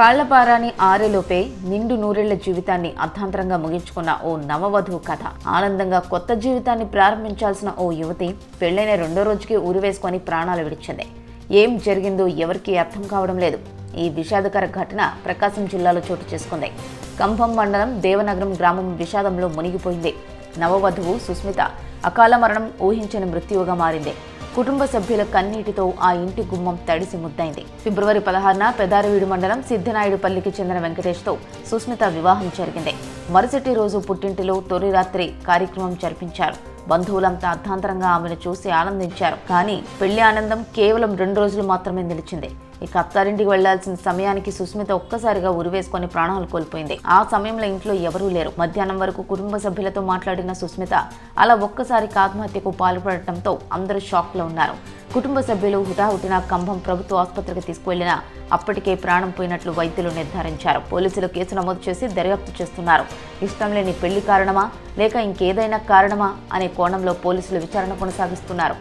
కాళ్ళపారాని ఆరేలోపే నిండు నూరేళ్ళ జీవితాన్ని అర్థాంతరంగా ముగించుకున్న ఓ నవవధువు కథ. ఆనందంగా కొత్త జీవితాన్ని ప్రారంభించాల్సిన ఓ యువతి పెళ్ళైన రెండో రోజుకి ఉరివేసుకొని ప్రాణాలు విడిచింది. ఏం జరిగిందో ఎవరికీ అర్థం కావడం లేదు. ఈ విషాదకర ఘటన ప్రకాశం జిల్లాలో చోటు చేసుకుంది. కంభం మండలం దేవనగరం గ్రామం విషాదంలో మునిగిపోయింది. నవవధువు సుస్మిత అకాల మరణం ఊహించని మృత్యువుగా మారింది. కుటుంబ సభ్యుల కన్నీటితో ఆ ఇంటి గుమ్మం తడిసి ముద్దైంది. ఫిబ్రవరి పదహారున పెదారవీడు మండలం సిద్ధినాయుడుపల్లికి చెందిన వెంకటేష్తో సుస్మిత వివాహం జరిగింది. మరుసటి రోజు పుట్టింటిలో తొలి రాత్రి కార్యక్రమం జరిపించారు. బంధువులంతా అర్థాంతరంగా ఆమెను చూసి ఆనందించారు. కానీ పెళ్ళి ఆనందం కేవలం రెండు రోజులు మాత్రమే నిలిచింది. ఇక అత్తారింటికి వెళ్ళాల్సిన సమయానికి సుస్మిత ఒక్కసారిగా ఉరివేసుకొని ప్రాణాలు కోల్పోయింది. ఆ సమయంలో ఇంట్లో ఎవరూ లేరు. మధ్యాహ్నం వరకు కుటుంబ సభ్యులతో మాట్లాడిన సుస్మిత అలా ఒక్కసారికి ఆత్మహత్యకు పాల్పడటంతో అందరూ షాక్లో ఉన్నారు. కుటుంబ సభ్యులు హుటాహుటిన కంభం ప్రభుత్వ ఆసుపత్రికి తీసుకువెళ్ళిన అప్పటికే ప్రాణం పోయినట్లు వైద్యులు నిర్ధారించారు. పోలీసులు కేసు నమోదు చేసి దర్యాప్తు చేస్తున్నారు. ఇష్టం లేని పెళ్ళి కారణమా? లేక ఇంకేదైనా కారణమా? అనే కోణంలో పోలీసులు విచారణ కొనసాగిస్తున్నారు.